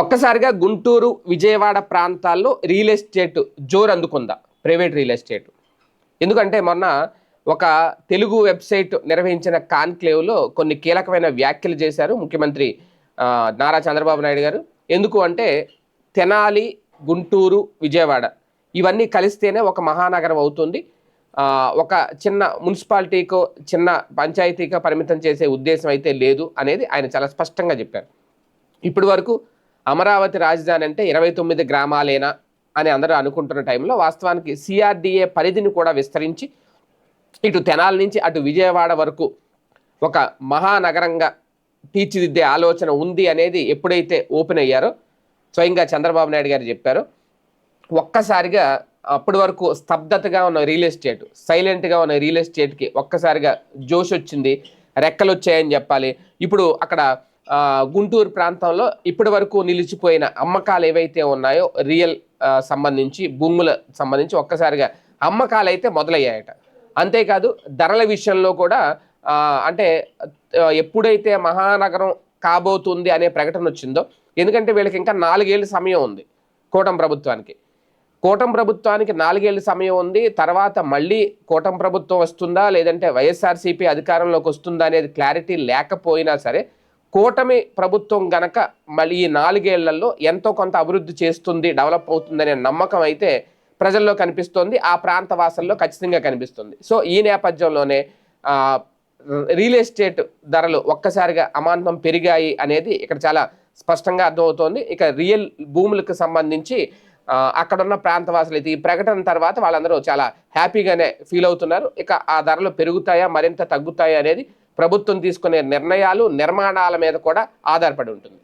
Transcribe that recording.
ఒక్కసారిగా గుంటూరు విజయవాడ ప్రాంతాల్లో real estate జోరు అందుకుందా? Private real estate. ఎందుకంటే మొన్న ఒక తెలుగు వెబ్సైట్ నిర్వహించిన కాన్క్లేవ్లో కొన్ని కీలకమైన వ్యాఖ్యలు చేశారు ముఖ్యమంత్రి నారా చంద్రబాబు నాయుడు గారు. ఎందుకు అంటే తెనాలి గుంటూరు విజయవాడ ఇవన్నీ కలిస్తేనే ఒక మహానగరం అవుతుంది. ఒక చిన్న మున్సిపాలిటీకో చిన్న పంచాయతీకో పరిమితం చేసే ఉద్దేశం అయితే లేదు అనేది ఆయన చాలా స్పష్టంగా చెప్పారు. ఇప్పటి వరకు అమరావతి రాజధాని అంటే ఇరవై తొమ్మిది గ్రామాలేనా అని అందరూ అనుకుంటున్న టైంలో వాస్తవానికి సిఆర్డిఏ పరిధిని కూడా విస్తరించి ఇటు తెనాల నుంచి అటు విజయవాడ వరకు ఒక మహానగరంగా తీర్చిదిద్దే ఆలోచన ఉంది అనేది ఎప్పుడైతే ఓపెన్ అయ్యారో స్వయంగా చంద్రబాబు నాయుడు గారు చెప్పారు. ఒక్కసారిగా అప్పటి వరకు స్తబ్దతగా ఉన్న రియల్ ఎస్టేట్ సైలెంట్గా ఉన్న రియల్ ఎస్టేట్కి ఒక్కసారిగా జోష్ వచ్చింది రెక్కలు వచ్చాయని చెప్పాలి. ఇప్పుడు అక్కడ గుంటూరు ప్రాంతంలో ఇప్పటి వరకు నిలిచిపోయిన అమ్మకాలు ఏవైతే ఉన్నాయో రియల్ సంబంధించి భూముల సంబంధించి ఒక్కసారిగా అమ్మకాలు అయితే మొదలయ్యాయట. అంతేకాదు ధరల విషయంలో కూడా అంటే ఎప్పుడైతే మహానగరం కాబోతుంది అనే ప్రకటన వచ్చిందో ఎందుకంటే వీళ్ళకి ఇంకా నాలుగేళ్ళు సమయం ఉంది కూటమి ప్రభుత్వానికి. కూటమి ప్రభుత్వానికి నాలుగేళ్ళ సమయం ఉంది తర్వాత మళ్ళీ కూటమి ప్రభుత్వం వస్తుందా లేదంటే వైఎస్ఆర్సీపీ అధికారంలోకి వస్తుందా అనేది క్లారిటీ లేకపోయినా సరే కూటమి ప్రభుత్వం గనక మళ్ళీ ఈ నాలుగేళ్ళలో ఎంతో కొంత అభివృద్ధి చేస్తుంది డెవలప్ అవుతుందనే నమ్మకం అయితే ప్రజల్లో కనిపిస్తోంది ఆ ప్రాంత వాసల్లో ఖచ్చితంగా కనిపిస్తుంది. సో ఈ నేపథ్యంలోనే రియల్ ఎస్టేట్ ధరలు ఒక్కసారిగా అమాంతం పెరిగాయి అనేది ఇక్కడ చాలా స్పష్టంగా అర్థమవుతోంది. ఇక రియల్ భూములకు సంబంధించి అక్కడున్న ప్రాంతవాసులు అయితే ఈ ప్రకటన తర్వాత వాళ్ళందరూ చాలా హ్యాపీగానే ఫీల్ అవుతున్నారు. ఇక ఆ ధరలు పెరుగుతాయా మరింత తగ్గుతాయా అనేది ప్రభుత్వం తీసుకునే నిర్ణయాలు నిర్మాణాల మీద కూడా ఆధారపడి ఉంటుంది.